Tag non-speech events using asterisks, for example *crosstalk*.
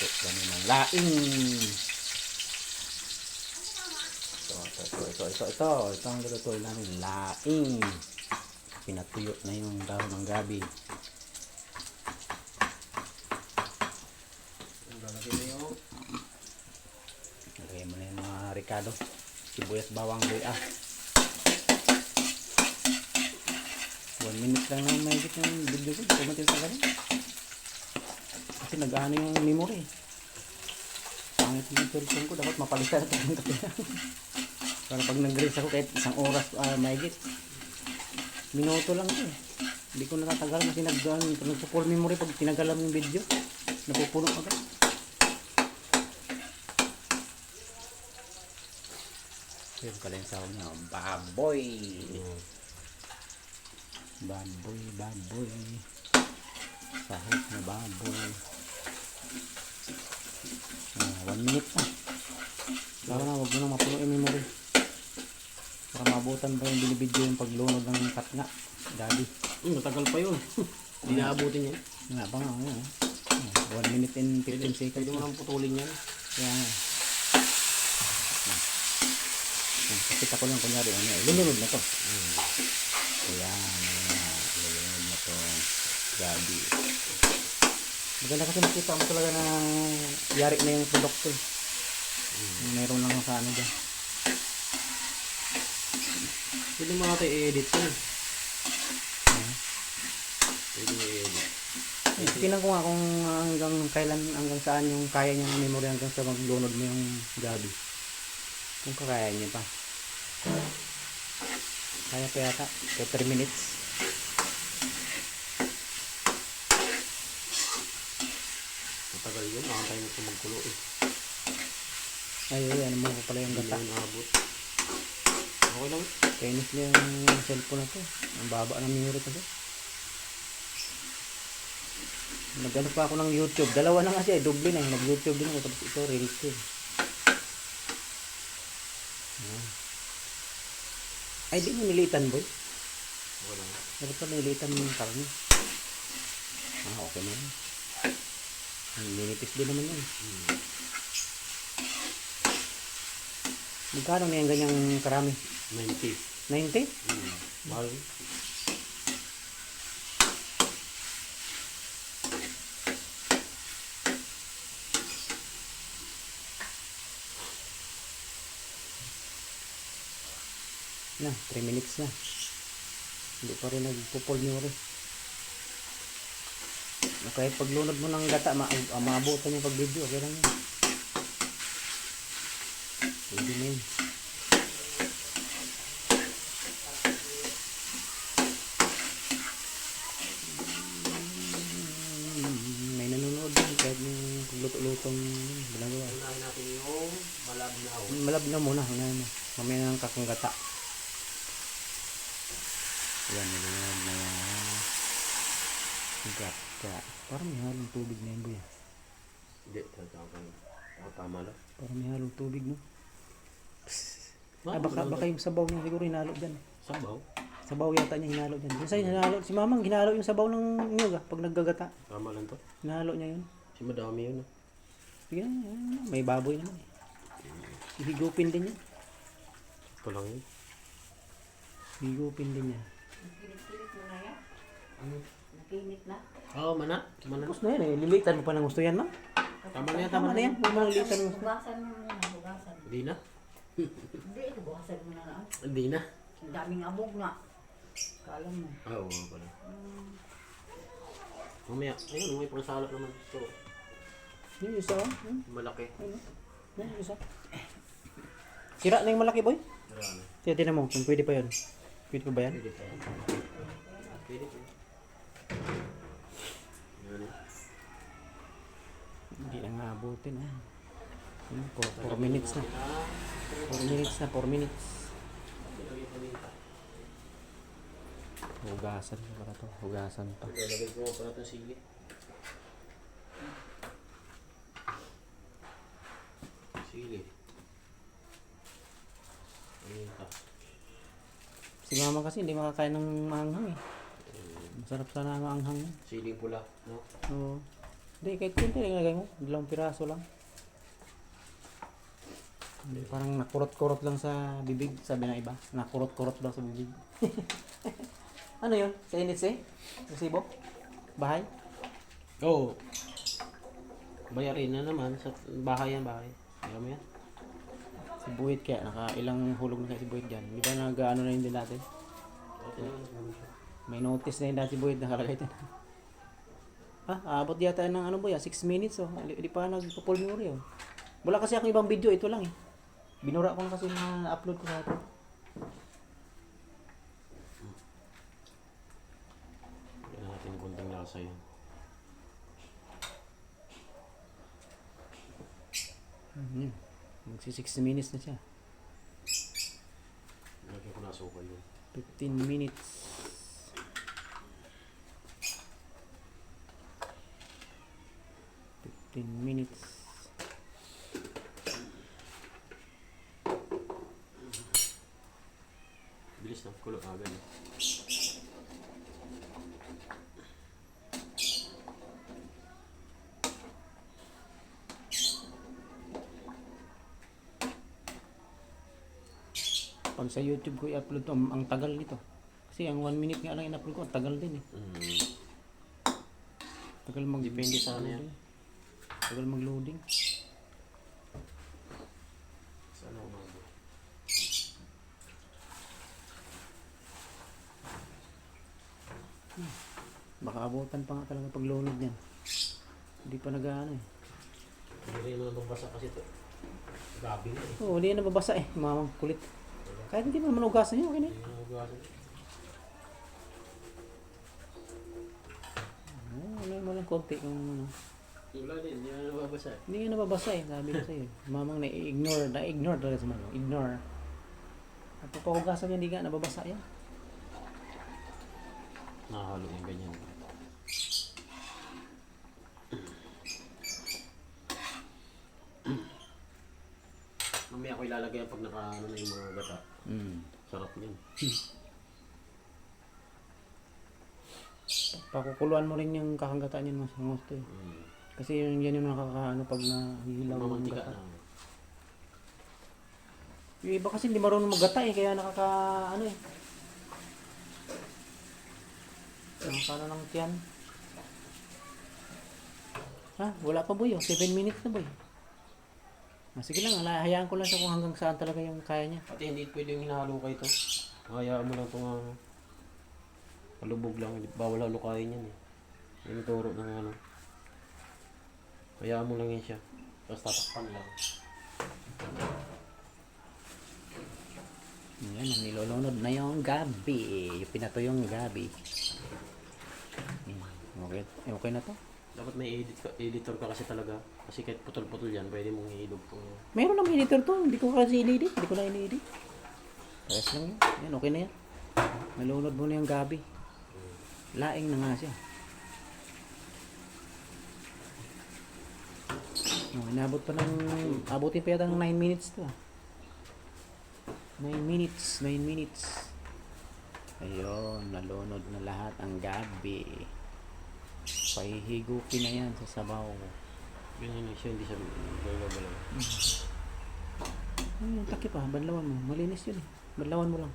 Luto kami ng laing. Ito, ito, ito, ito, ito, ito. Ito ang lutuin namin, laing. Pinatuyo na yung dahon ng gabi. Lagay mo na yung mga Ricardo. Sibuyas, bawang, luya. ah. One minute lang na may video ko. Kumatin sa ganun. Kasi nag-ano yung memory. Pangit yung cellphone ko. Dapat mapalitan ito yung. *laughs* Para pag nag-reels ako kahit isang oras uh, mahigit. Minuto lang ito eh. Hindi ko natatagal kasi nag-ano. Nag-full memory pag tinagalan yung video. Napupuno agad. Yung kalensaw niya, baboy. Baboy, baboy. Sahot na baboy. Ah, one minute na. Kaya na, huwag mo nang mapuno yung memory. Para mabutan pa yung binibidyo yung paglunod ng katna. Daddy. Hmm, matagal pa yun. *laughs* Hindi naabutin yan. Nga ba nga, nga. Ah, One minute and 15 seconds. Pwede mo nang putulin yan. Kaya nga. Hmm, Kasi ako lang kunyari, ano, eh, lununod na to. Kaya, ayan, lununod na to. Gabi. Maganda kasi makita mo talaga na yari na yung produkto eh. Meron lang sa ano dyan. Pwede mo natin i-edit yan. Pwede mo i-edit. Tingnan ko nga kung hanggang kailan, hanggang saan yung kaya niyang memory hanggang sa maglunod mo yung gabi. Kung kakaya niya pa. Kaya pa yata. Kaya 3 minutes. Yun. Makantay mo ito magkulo eh. Ay, ay, ano mo pala yung Hindi gata. yun naabot. Okay lang. Kainis na yung cellphone na to. Ang baba ng memory kasi. Nagano pa ako ng YouTube. Dalawa na kasi, doble na. Nag-YouTube din ako. Tapos ito, Reels ko. Ayan. Ay, di mo nilitan, boy. Lang. Dapat pa nilitan mo yung karne. Ah, okay na yun. Ang Ninipis din naman yun. Magkano na yung ganyang karami? 90. 90? Hmm. Mahal. Na, 3 minutes na. Hindi pa rin nagpupol nyo rin. Kahit paglunod mo ng gata, ma uh, maabutan yung pag-video. Okay lang yun. Pwede na yun. Mm, May nanonood din kahit yung ginagawa. Unahin natin yung malabnaw. Malab na muna. Ngayon, mamaya ng kakang gata. Yan, nilunod na yan. Gata. Parang may halong tubig na yun, boy. Hindi. Tatapang. Ako tama lang. Parang may halong tubig, no? Ah, baka, baka yung sabaw niya siguro hinalo dyan. Sabaw. Sabaw yata niya hinalo dyan. Yung sa'yo, hinalo, si mamang hinalo yung sabaw ng niyog, ah, pag naggagata. Tama lang to. Hinalo niya yun. Kasi madami yun. ah. Sige na, may baboy naman eh. Higupin din yan. Ito lang yun. Higupin din yan. Nakilit mo na yan? Nakinit na? Oo, oh, mana. Mana. Tapos na yan eh. Lilitan mo pa ng gusto yan, ma'am. Tama na yan. Tama na yan. Huwag mo nang lilitan mo. Hugasan mo muna, hugasan. Hindi na. Hindi, hugasan mo na lang. Hindi na. Ang daming abog na. Kala mo. Ah, oo nga pala. Mamaya. Ayun, may pangsalo naman. So, Yung isa, oh. Hmm? malaki. Yung isa. Sira na yung malaki, boy. Marami. Sige, tinan mo kung pwede pa yun. Pwede pa ba yan? Pwede pa yan. Pwede pa yan. Yan. Hindi na nga abutin, ah. 4 minutes na. 4 minutes na, 4 minutes. Hugasan pa pala to. Hugasan pa. Lalagay ko pa natin sili. Sili. Ayun pa. Si mama kasi hindi makakain ng maanghang eh. Masarap sana ang maanghang. Siling pula, no? Oo. Hindi, kahit kunti lang ilagay mo. Dalawang piraso lang. Hindi, parang nakurot-kurot lang sa bibig, sabi ng iba. Nakurot-kurot daw sa bibig. *laughs* ano yun? Sa init eh? Resibo? Bahay? Oo. Oh. Bayarin na naman. Sa bahay yan, bahay. Alam mo yan? Si Buhit kaya, naka ilang hulog na kaya si Buhit dyan. Di ba nag-ano na yun din natin? May notice na yun dati si Buhit nakalagay dyan. *laughs* ah, abot yata ng ano ba 6 minutes oh. Di, di pa nagpo-full memory oh. Wala kasi akong ibang video, ito lang eh. Binura ko na kasi na upload ko sa ito. Yan natin kunting lasa yun. Mm-hmm. Magsi 6 minutes na siya. Lagyan ko na asukal yun. 15 minutes. Fifteen minutes. Bilis na. Kulo agad. eh. Pag sa YouTube ko i-upload to, ang tagal nito. Kasi ang 1 minute nga lang in-upload ko, ang tagal din eh. Mm. Tagal mag Depende sa ano yan. Tagal mag-loading. Sana umabo. Baka abutan pa nga talaga pag load niyan. Hindi pa nag-ano eh. Hindi rin naman magbasa kasi ito. Gabi na eh. Oo, hindi yan nababasa eh. Mamang kulit. Kahit hindi mo naman ugasan yun, okay na yun. Hindi na magbawasan. Oo, ano mo lang konti kung ano. Wala din. Hindi na nababasa. Hindi nga nababasa eh, sabi ko sa'yo. *laughs* Mamang na-ignore, na-ignore talaga sa mga. Ignore. At papahugasan niya, hindi nga nababasa yan. Nakahalo yung ganyan. Mamaya ako ilalagay yan pag naka ano na yung mga gata. Mm. Sarap niyan. Pakukuluan mo rin yung kakanggataan niyan mas gusto eh. Mm. Kasi yun, yan yung nakakaano pag nahihilaw Mamantika gata. na. Yung iba kasi hindi marunong maggata eh, kaya nakaka ano eh. Nakakano ng tiyan. Ha? Wala pa boy oh. 7 minutes na boy. Ah, sige lang, ala- hayaan ko lang siya kung hanggang saan talaga yung kaya niya. Pati hindi pwedeng hinahalo kayo ito. Hayaan mo lang itong ano. Palubog lang. Bawal halukayin yan eh. Yan yung turo ng ano. Hayaan mo lang yan siya. Tapos tatakpan lang. Yan, ang nilolunod na yung gabi. Yung pinato yung gabi. Okay, eh, okay na to. Dapat may edit ka, editor ka kasi talaga. Kasi kahit putol-putol yan, pwede mong ihilog kung Meron naman editor to. Hindi ko kasi in-edit. Hindi ko na in-edit. Pares lang yun. Yan, okay na yan. Nalunod mo na yung gabi. Laing na nga siya. Oh, inabot pa ng... Abutin pa yata ng 9 minutes to. ah. 9 minutes. 9 minutes. Ayun, nalunod na lahat ang gabi. Pahihigupin na yan sa sabaw. ganyan na siya, hindi siya balaw-balaw. Ay, yung takip ah, banlawan mo. Malinis yun eh. Banlawan mo lang.